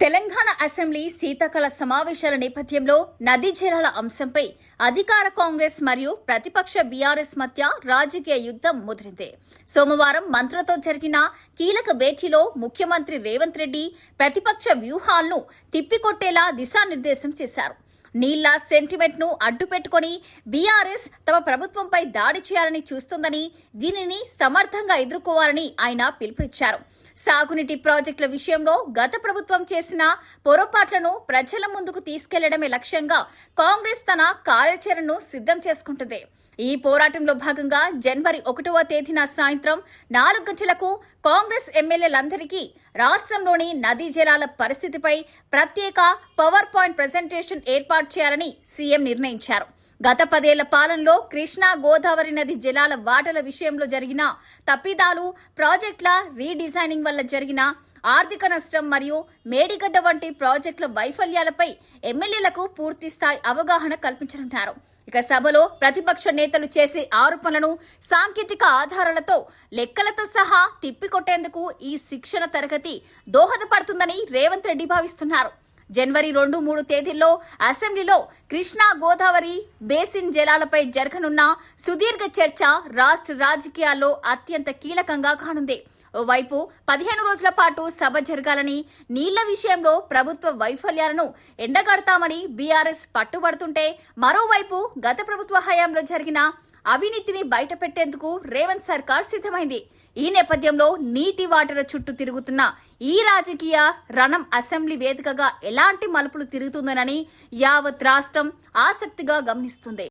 Telangana assembly శీతాకాల సమావేశాల నేపథ్యంలో నదీ జలాల అంశంపై అధికార కాంగ్రెస్ మరియు ప్రతిపక్ష బీఆర్ఎస్ మధ్య రాజకీయ యుద్ధం ముదిరింది. సోమవారం మంత్రులతో జరిగిన కీలక భేటీలో ముఖ్యమంత్రి రేవంత్ రెడ్డి ప్రతిపక్ష వ్యూహాలను తిప్పికొట్టేలా దిశానిర్దేశం చేశారు. నీళ్ళ సెంటిమెంట్ను అడ్డుపెట్టుకుని బీఆర్ఎస్ తమ ప్రభుత్వంపై దాడి చేయాలని చూస్తుందని దీనిని సమర్థంగా ఎదుర్కోవాలని ఆయన పిలుపునిచ్చారు. సాగునీటి ప్రాజెక్టుల విషయంలో గత ప్రభుత్వం చేసిన పొరపాట్లను ప్రజల ముందుకు తీసుకెళ్ళడమే లక్ష్యంగా కాంగ్రెస్ తన కార్యాచరణను సిద్ధం చేసుకుంటుంది. ఈ పోరాటంలో భాగంగా జనవరి ఒకటవ తేదీన సాయంత్రం నాలుగు గంటలకు కాంగ్రెస్ ఎమ్మెల్యేలందరికీ రాష్ట్రంలోని నదీ జలాల పరిస్థితిపై ప్రత్యేక పవర్ పాయింట్ ప్రజెంటేషన్ ఏర్పాటు చేయాలని సీఎం నిర్ణయించారు. గత పదేళ్ళ పాలనలో కృష్ణా గోదావరి నది జలాల వాటల విషయంలో జరిగిన తప్పిదాలు ప్రాజెక్టుల రీడిజైనింగ్ వల్ల జరిగిన ఆర్థిక నష్టం మరియు మేడిగడ్డ వంటి ప్రాజెక్టుల వైఫల్యాలపై ఎమ్మెల్యేలకు పూర్తి స్థాయి అవగాహన కల్పించనున్నారు. ఇక సభలో ప్రతిపక్ష నేతలు చేసే ఆరోపణలను సాంకేతిక ఆధారాలతో లెక్కలతో సహా తిప్పికొట్టేందుకు ఈ శిక్షణ తరగతి దోహదపడుతుందని రేవంత్ రెడ్డి భావిస్తున్నారు. జనవరి రెండు మూడు తేదీల్లో అసెంబ్లీలో కృష్ణా గోదావరి బేసిన్ జలాలపై జరగనున్న సుదీర్ఘ చర్చ రాష్ట్ర రాజకీయాల్లో అత్యంత కీలకంగా కానుంది. ఓవైపు పదిహేను రోజుల పాటు సభ జరగాలని నీళ్ళ విషయంలో ప్రభుత్వ వైఫల్యాలను ఎండగడతామని బీఆర్ఎస్ పట్టుబడుతుంటే మరోవైపు గత ప్రభుత్వ హయాంలో జరిగిన అవినీతిని బయటపెట్టేందుకు రేవంత్ సర్కార్ సిద్ధమైంది. ఈ నేపథ్యంలో నీటి వాటల చుట్టూ తిరుగుతున్న ఈ రాజకీయ రణం అసెంబ్లీ వేదికగా ఎలాంటి మలుపులు తిరుగుతుందోనని యావత్ రాష్ట్రం ఆసక్తిగా గమనిస్తుంది.